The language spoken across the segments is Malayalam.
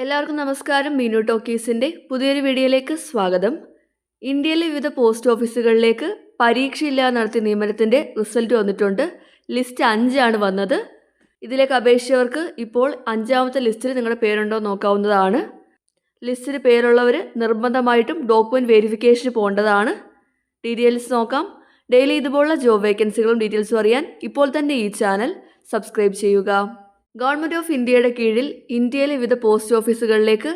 എല്ലാവർക്കും നമസ്കാരം. മീനു ടോക്കീസിന്റെ പുതിയൊരു വീഡിയോയിലേക്ക് സ്വാഗതം. ഇന്ത്യയിലെ വിവിധ പോസ്റ്റ് ഓഫീസുകളിലേക്ക് പരീക്ഷയില്ലാതെ നടത്തിയ നിയമനത്തിന്റെ റിസൾട്ട് വന്നിട്ടുണ്ട്. ലിസ്റ്റ് അഞ്ചാണ് വന്നത്. ഇതിലേക്ക് അപേക്ഷിച്ചവർക്ക് ഇപ്പോൾ അഞ്ചാമത്തെ ലിസ്റ്റിൽ നിങ്ങളുടെ പേരുണ്ടോ നോക്കാവുന്നതാണ്. ലിസ്റ്റിൽ പേരുള്ളവർ നിർബന്ധമായിട്ടും ഡോക്യുമെന്റ് വെരിഫിക്കേഷന് പോകേണ്ടതാണ്. ഡീറ്റെയിൽസ് നോക്കാം. ഡെയിലി ഇതുപോലുള്ള ജോബ് വേക്കൻസികളും ഡീറ്റെയിൽസും അറിയാൻ ഇപ്പോൾ തന്നെ ഈ ചാനൽ സബ്സ്ക്രൈബ് ചെയ്യുക. ഗവൺമെന്റ് ഓഫ് ഇന്ത്യയുടെ കീഴിൽ ഇന്ത്യയിലെ വിവിധ പോസ്റ്റ് ഓഫീസുകളിലേക്ക്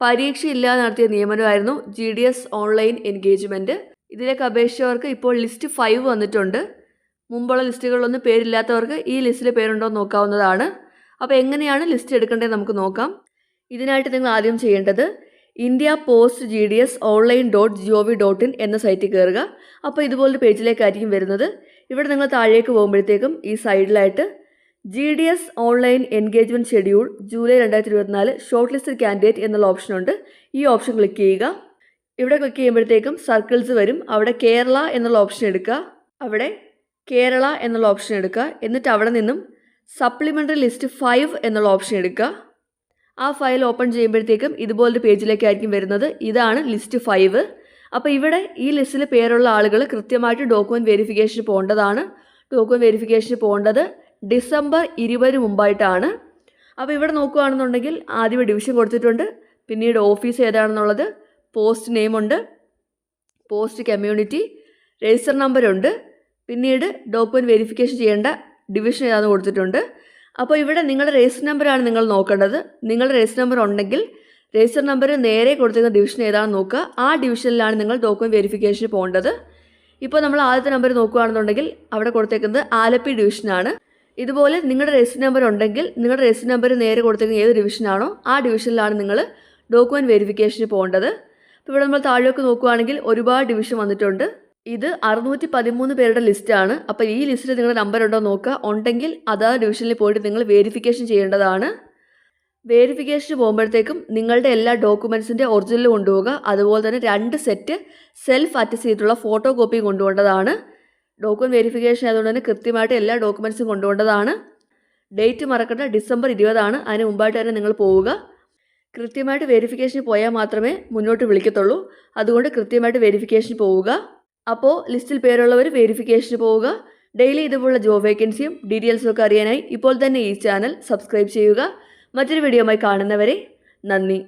പരീക്ഷയില്ലാതെ നടത്തിയ നിയമനമായിരുന്നു G D S online engagement ഇതിലേക്ക് അപേക്ഷിച്ചവർക്ക് ഇപ്പോൾ ലിസ്റ്റ് ഫൈവ് വന്നിട്ടുണ്ട്. മുമ്പുള്ള ലിസ്റ്റുകളിലൊന്നും പേരില്ലാത്തവർക്ക് ഈ ലിസ്റ്റിൽ പേരുണ്ടോ എന്ന് നോക്കാവുന്നതാണ്. അപ്പോൾ എങ്ങനെയാണ് ലിസ്റ്റ് എടുക്കേണ്ടത് നമുക്ക് നോക്കാം. ഇതിനായിട്ട് നിങ്ങൾ ആദ്യം ചെയ്യേണ്ടത് India post G D S online dot G O V dot in എന്ന സൈറ്റിൽ കയറുക. അപ്പോൾ ഇതുപോലൊരു പേജിലേക്കായിരിക്കും വരുന്നത്. ഇവിടെ നിങ്ങൾ താഴേക്ക് പോകുമ്പോഴത്തേക്കും ഈ സൈഡിലായിട്ട് G D S online engagement schedule July രണ്ടായിരത്തി ഇരുപത്തിനാല് ഷോർട്ട് ലിസ്റ്റഡ് കാൻഡിഡേറ്റ് എന്നുള്ള ഓപ്ഷൻ ഉണ്ട്. ഈ ഓപ്ഷൻ ക്ലിക്ക് ചെയ്യുക. ഇവിടെ ക്ലിക്ക് ചെയ്യുമ്പോഴത്തേക്കും സർക്കിൾസ് വരും. അവിടെ കേരള എന്നുള്ള ഓപ്ഷൻ എടുക്കുക. അവിടെ കേരള എന്നുള്ള ഓപ്ഷൻ എടുക്കുക. എന്നിട്ട് അവിടെ നിന്നും സപ്ലിമെന്ററി ലിസ്റ്റ് ഫൈവ് എന്നുള്ള ഓപ്ഷൻ എടുക്കുക. ആ ഫയൽ ഓപ്പൺ ചെയ്യുമ്പോഴത്തേക്കും ഇതുപോലൊരു പേജിലേക്കായിരിക്കും വരുന്നത്. ഇതാണ് ലിസ്റ്റ് ഫൈവ് അപ്പോൾ ഇവിടെ ഈ ലിസ്റ്റിൽ പേരുള്ള ആളുകൾ കൃത്യമായിട്ട് ഡോക്യുമെന്റ് വെരിഫിക്കേഷന് പോകേണ്ടതാണ്. ഡോക്യുമെന്റ് വെരിഫിക്കേഷന് പോകേണ്ടത് ഡിസംബർ ഇരുപതിന് മുമ്പായിട്ടാണ്. അപ്പോൾ ഇവിടെ നോക്കുകയാണെന്നുണ്ടെങ്കിൽ ആദ്യം ഡിവിഷൻ കൊടുത്തിട്ടുണ്ട്. പിന്നീട് ഓഫീസ് ഏതാണെന്നുള്ളത്? പോസ്റ്റ് നെയിമുണ്ട്. Post community. രജിസ്റ്റർ നമ്പറുണ്ട് പിന്നീട് ഡോക്യുമെന്റ് വെരിഫിക്കേഷൻ ചെയ്യേണ്ട ഡിവിഷൻ ഏതാണെന്ന് കൊടുത്തിട്ടുണ്ട്. അപ്പോൾ ഇവിടെ നിങ്ങളുടെ രജിസ്റ്റർ നമ്പറാണ് നിങ്ങൾ നോക്കേണ്ടത്. നിങ്ങളുടെ രജിസ്റ്റർ നമ്പർ ഉണ്ടെങ്കിൽ രജിസ്റ്റർ നമ്പർ നേരെ കൊടുത്തിരുന്ന ഡിവിഷൻ ഏതാണെന്ന് നോക്കുക. ആ ഡിവിഷനിലാണ് നിങ്ങൾ ഡോക്യുമെന്റ് വെരിഫിക്കേഷന് പോകേണ്ടത്. ഇപ്പോൾ നമ്മൾ ആദ്യത്തെ നമ്പർ നോക്കുകയാണെന്നുണ്ടെങ്കിൽ അവിടെ കൊടുത്തേക്കുന്നത് ആലപ്പി ഡിവിഷനാണ്. ഇതുപോലെ നിങ്ങളുടെ രജിസ്റ്റർ നമ്പർ ഉണ്ടെങ്കിൽ നിങ്ങളുടെ രജിസ്റ്റർ നമ്പർ നേരെ കൊടുത്തിരിക്കുന്ന ഏത് ഡിവിഷനാണോ ആ ഡിവിഷനിലാണ് നിങ്ങൾ ഡോക്യുമെന്റ് വെരിഫിക്കേഷന് പോകേണ്ടത്. ഇപ്പോൾ ഇവിടെ നമ്മൾ താഴേക്ക് നോക്കുകയാണെങ്കിൽ ഒരുപാട് ഡിവിഷൻ വന്നിട്ടുണ്ട്. ഇത് അറുന്നൂറ്റി പതിമൂന്ന് പേരുടെ ലിസ്റ്റാണ് അപ്പോൾ ഈ ലിസ്റ്റിൽ നിങ്ങളുടെ നമ്പർ ഉണ്ടോ നോക്കുക. ഉണ്ടെങ്കിൽ അതാ ഡിവിഷനിൽ പോയിട്ട് നിങ്ങൾ വെരിഫിക്കേഷൻ ചെയ്യേണ്ടതാണ്. വെരിഫിക്കേഷന് പോകുമ്പോഴത്തേക്കും നിങ്ങളുടെ എല്ലാ ഡോക്യുമെൻസിന്റെ ഒറിജിനൽ കൊണ്ടുപോകുക അതുപോലെ തന്നെ രണ്ട് സെറ്റ് സെൽഫ് അറ്റസ്റ്റ് ചെയ്തിട്ടുള്ള ഫോട്ടോ കോപ്പി കൊണ്ടുപോകേണ്ടതാണ്. ഡോക്യുമെന്റ് വെരിഫിക്കേഷൻ ആയതുകൊണ്ട് തന്നെ കൃത്യമായിട്ട് എല്ലാ ഡോക്യുമെൻസും കൊണ്ടുപോകേണ്ടതാണ്. ഡേറ്റ് മറക്കേണ്ട ഡിസംബർ ഇരുപതാണ്. അതിന് മുമ്പായിട്ട് തന്നെ നിങ്ങൾ പോവുക. കൃത്യമായിട്ട് വെരിഫിക്കേഷന് പോയാൽ മാത്രമേ മുന്നോട്ട് വിളിക്കത്തുള്ളൂ. അതുകൊണ്ട് കൃത്യമായിട്ട് വെരിഫിക്കേഷൻ പോവുക. അപ്പോൾ ലിസ്റ്റിൽ പേരുള്ളവർ വെരിഫിക്കേഷന് പോവുക. ഡെയിലി ഇതുപോലുള്ള ജോബ് വേക്കൻസിയും ഡീറ്റെയിൽസും ഒക്കെ അറിയാനായി ഇപ്പോൾ തന്നെ ഈ ചാനൽ സബ്സ്ക്രൈബ് ചെയ്യുക. മറ്റൊരു വീഡിയോയുമായി കാണുന്നവരെ നന്ദി.